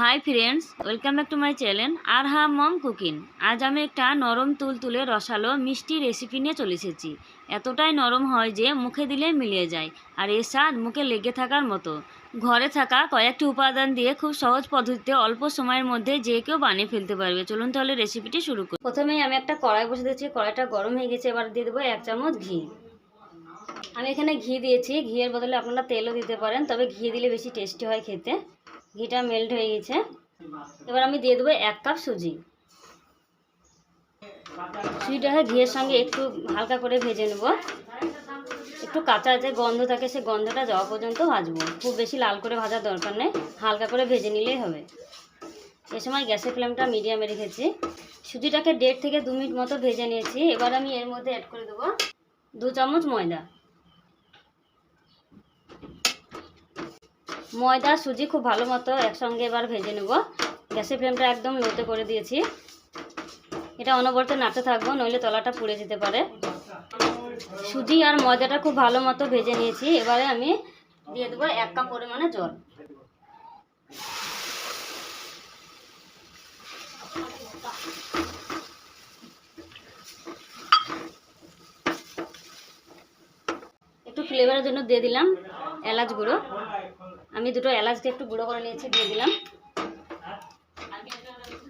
Hi friends welcome back to my channel আর হা মম cooking আজ আমি একটা নরম তুল তুলে রসালো মিষ্টি রেসিপি নিয়ে চলে এসেছি। এতটাই নরম হয় যে মুখে দিলে মিলিয়ে যায়, আর এর স্বাদ মুখে লেগে থাকার মতো। ঘরে থাকা কয়েকটি উপাদান দিয়ে খুব সহজ পদ্ধতিতে অল্প সময়ের মধ্যে যে কেউ বানিয়ে ফেলতে পারবে। চলুন তাহলে রেসিপিটি শুরু করি। প্রথমেই আমি একটা কড়াই বসে দিয়েছি, কড়াইটা গরম হয়ে গেছে, এবার দিয়ে দেবো এক চামচ ঘি। আমি এখানে ঘি দিয়েছি, ঘিয়ের বদলে আপনারা তেলও দিতে পারেন, তবে ঘি দিলে বেশি টেস্টি হয় খেতে। ঘিটা মেল্ট হয়ে গেছে। এবার আমি দিয়ে দেবো এক কাপ সুজি। সুজিটাকে ঘিয়ের সঙ্গে একটু হালকা করে ভেজে নেব। একটু কাঁচা যে গন্ধ থাকে, সে গন্ধটা যাওয়া পর্যন্ত ভাজবো। খুব বেশি লাল করে ভাজার দরকার নেই, হালকা করে ভেজে নিলেই হবে। এ সময় গ্যাসের ফ্লেমটা মিডিয়ামে রেখেছি। সুজিটাকে দেড় থেকে দু মিনিট মতো ভেজে নিয়েছি। এবার আমি এর মধ্যে অ্যাড করে দেবো দু চামচ ময়দা। ময়দা, সুজি খুব ভালো মতো একসঙ্গে এবার ভেজে নেব। গ্যাসের ফ্লেমটা একদম লোতে করে দিয়েছি। এটা অনবরত নাড়তে থাকব, নইলে তলাটা পুড়ে যেতে পারে। সুজি আর ময়দাটা খুব ভালো মতো ভেজে নিয়েছি। এবারে আমি দিয়ে দেবো এক কাপ পরিমাণে জল। একটু ফ্লেভারের জন্য দিয়ে দিলাম এলাচ গুঁড়ো। আমি দুটো এলাচকে একটু গুঁড়ো করে নিয়েছি, দিয়ে দিলাম।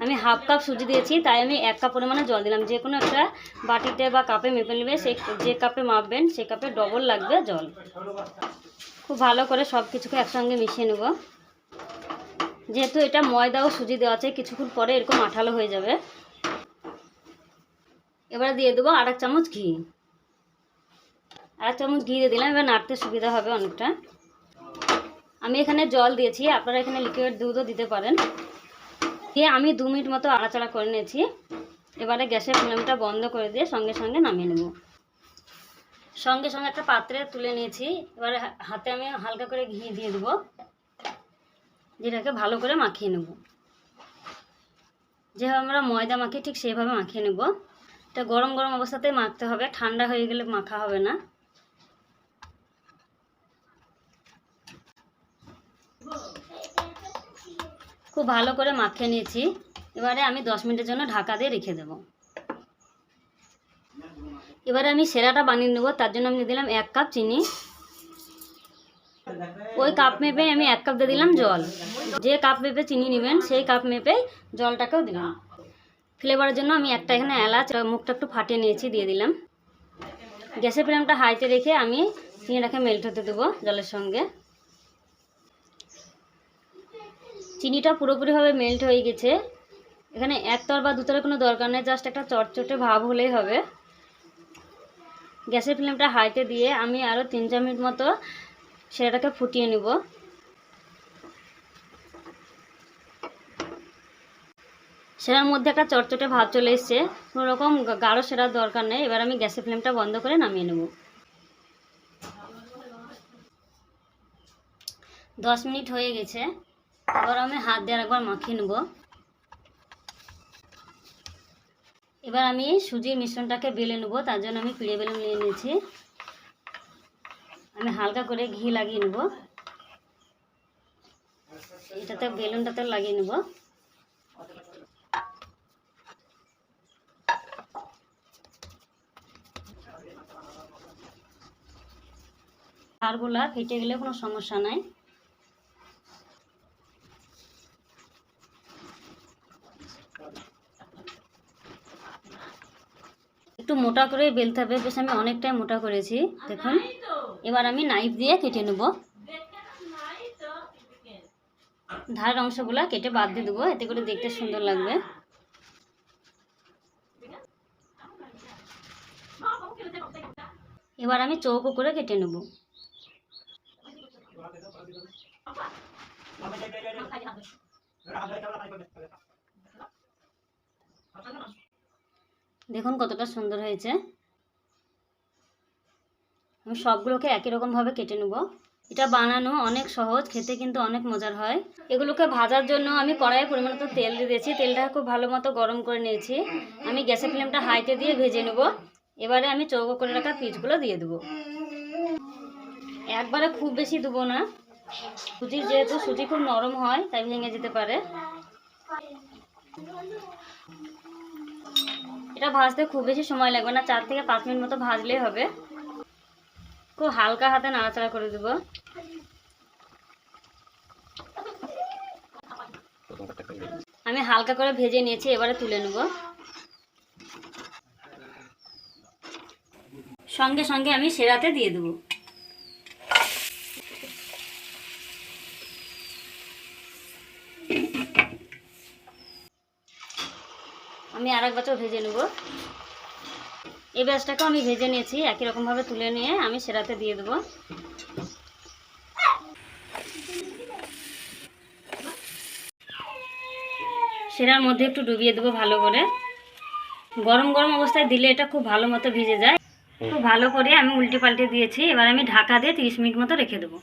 আমি হাফ কাপ সুজি দিয়েছি, তাই আমি এক কাপ পরিমাণে জল দিলাম। যে কোনো একটা বাটিতে বা কাপে মেপে নেবে সেই যে কাপে মাপবেন সেই কাপে ডবল লাগবে জল। খুব ভালো করে সব কিছুকে একসঙ্গে মিশিয়ে নেব। যেহেতু এটা ময়দা ও সুজি দেওয়া আছে, কিছুক্ষণ পরে এরকম আঠালো হয়ে যাবে। এবারে দিয়ে দেবো আর চামচ ঘি। আর চামচ ঘি দিয়ে দিলাম, এবার নাড়তে সুবিধা হবে অনেকটা। আমি এখানে জল দিয়েছি, আপনারা এখানে লিকুইড দুধও দিতে পারেন। দিয়ে আমি দু মিনিট মতো আড়াচাড়া করে নিয়েছি। এবারে গ্যাসের ফ্লেমটা বন্ধ করে দিয়ে সঙ্গে সঙ্গে নামিয়ে নেব। সঙ্গে সঙ্গে একটা পাত্রে তুলে নিয়েছি। এবারে হাতে আমি হালকা করে ঘি দিয়ে দেবো। যেটাকে ভালো করে মাখিয়ে নেব। যেভাবে আমরা ময়দা মাখি, ঠিক সেইভাবে মাখিয়ে নেব। এটা গরম গরম অবস্থাতেই মাখতে হবে। ঠান্ডা হয়ে গেলে মাখা হবে না। খুব ভালো করে মাখিয়ে নিয়েছি। এবারে আমি দশ মিনিটের জন্য ঢাকা দিয়ে রেখে দেব। এবারে আমি সেরাটা বানিয়ে নেব, তার জন্য আমি দিলাম এক কাপ চিনি। ওই কাপ মেপে আমি এক কাপ দিয়ে দিলাম জল। যে কাপ মেপে চিনি নেবেন, সেই কাপ মেপে জলটাকেও দিলাম। ফ্লেভারের জন্য আমি একটা এখানে এলাচ মুখটা একটু ফাটিয়ে নিয়েছি, দিয়ে দিলাম। গ্যাসের ফ্লেমটা হাইতে রেখে আমি চিনিটাকে মেল্ট হতে দেবো জলের সঙ্গে। চিনিটা পুরোপুরিভাবে মেল্ট হয়ে গেছে। এখানে একতর বা দুতরের কোনো দরকার নেই জাস্ট একটা চটচটে ভাব হলেই হবে। গ্যাসের ফ্লেমটা হাইতে দিয়ে আমি আরও তিন চার মিনিট মতো সেটাকে ফুটিয়ে নেব। সেটার মধ্যে একটা চটচটে ভাব চলে এসছে। কোনো রকম গাঢ় সেরার দরকার নেই। এবার আমি গ্যাসের ফ্লেমটা বন্ধ করে নামিয়ে নেব। দশ মিনিট হয়ে গেছে। এবার আমি হাত দিয়ে একবার মাখিয়ে নেব। এবার আমি সুজির মিশ্রণটাকে বেলে নেব, তার জন্য আমি পিড়ে বেলুন নিয়ে নিয়েছি। আমি হালকা করে ঘি লাগিয়ে নেব। এটাতে বেলুনটাতে লাগিয়ে নেব। তারগুলা ফেটে গেলে কোনো সমস্যা নাই। একটু মোটা করে বেলতে হবে। বেশ আমি অনেকটাই মোটা করেছি, দেখুন। এবার আমি নাইফ দিয়ে কেটে নেব। ধারের অংশগুলো কেটে বাদ দিয়ে দেবো, এতে করে দেখতে সুন্দর লাগবে। এবার আমি চৌকো করে কেটে নেব। দেখুন কতটা সুন্দর হয়েছে। আমি সবগুলোকে একই রকমভাবে কেটে নেব। এটা বানানো অনেক সহজ, খেতে কিন্তু অনেক মজার হয়। এগুলোকে ভাজার জন্য আমি কড়াইয়ে পরিমাণ মতো তেল দিয়ে দিয়েছি। তেলটা খুব ভালো মতো গরম করে নিয়েছি। আমি গ্যাসের ফ্লেমটা হাইতে দিয়ে ভেজে নেব। এবারে আমি চৌকো করে রাখা পিসগুলো দিয়ে দেবো। একবারে খুব বেশি দেবো না। সুজির যেহেতু সুজি খুব নরম হয়, তাই ভেঙে যেতে পারে। এটা ভাজতে খুব বেশি সময় লাগবে না, চার থেকে পাঁচ মিনিট মতো ভাজলেই হবে। খুব হালকা হাতে নাড়াচাড়া করে দেবো। আমি হালকা করে ভেজে নিয়েছি, এবারে তুলে নেব। সঙ্গে সঙ্গে আমি সেরাতে দিয়ে দেবো। আমি আর এক বছর ভেজে নেব। এই ব্যাচটাকেও আমি ভেজে নিয়েছি একই রকমভাবে তুলে নিয়ে আমি সেরাতে দিয়ে দেবো। সেরার মধ্যে একটু ডুবিয়ে দেবো ভালো করে। গরম গরম অবস্থায় দিলে এটা খুব ভালো মতো ভিজে যায়। খুব ভালো করে আমি উল্টে পাল্টে দিয়েছি এবার আমি ঢাকা দিয়ে তিরিশ মিনিট মতো রেখে দেবো।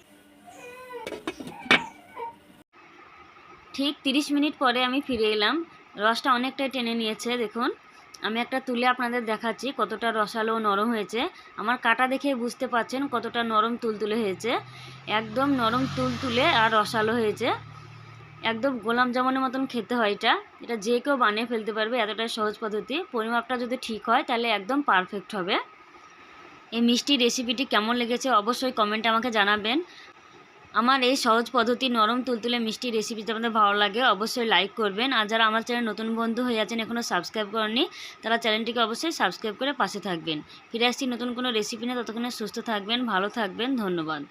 ঠিক তিরিশ মিনিট পরে আমি ফিরে এলাম। রসটা অনেকটাই টেনে নিয়েছে, দেখুন। আমি একটা তুলে আপনাদের দেখাচ্ছি কতটা রসালো নরম হয়েছে। আমার কাটা দেখে বুঝতে পাচ্ছেন কতটা নরম তুলতুলে হয়েছে। একদম নরম তুলতুলে আর রসালো হয়েছে। একদম গোলাম জামুনের মতন খেতে হয় এটা। এটা যে কেউ বানিয়ে ফেলতে পারবে, এতটাই সহজ পদ্ধতি। পরিমাপটা যদি ঠিক হয়, তাহলে একদম পারফেক্ট হবে। এই মিষ্টি রেসিপিটি কেমন লেগেছে অবশ্যই কমেন্টে আমাকে জানাবেন। আমার এই সহজ পদ্ধতি নরম তুলতুলে মিষ্টি রেসিপিটা আপনাদের ভালো লাগে, অবশ্যই লাইক করবেন। আর যারা আমার চ্যানেল নতুন বন্ধু হয়ে আছেন এখনও সাবস্ক্রাইব করেননি, তারা চ্যানেলটিকে অবশ্যই সাবস্ক্রাইব করে পাশে থাকবেন। ফিরে আসছি নতুন কোনো রেসিপি নিয়ে, ততক্ষণে সুস্থ থাকবেন, ভালো থাকবেন, ধন্যবাদ।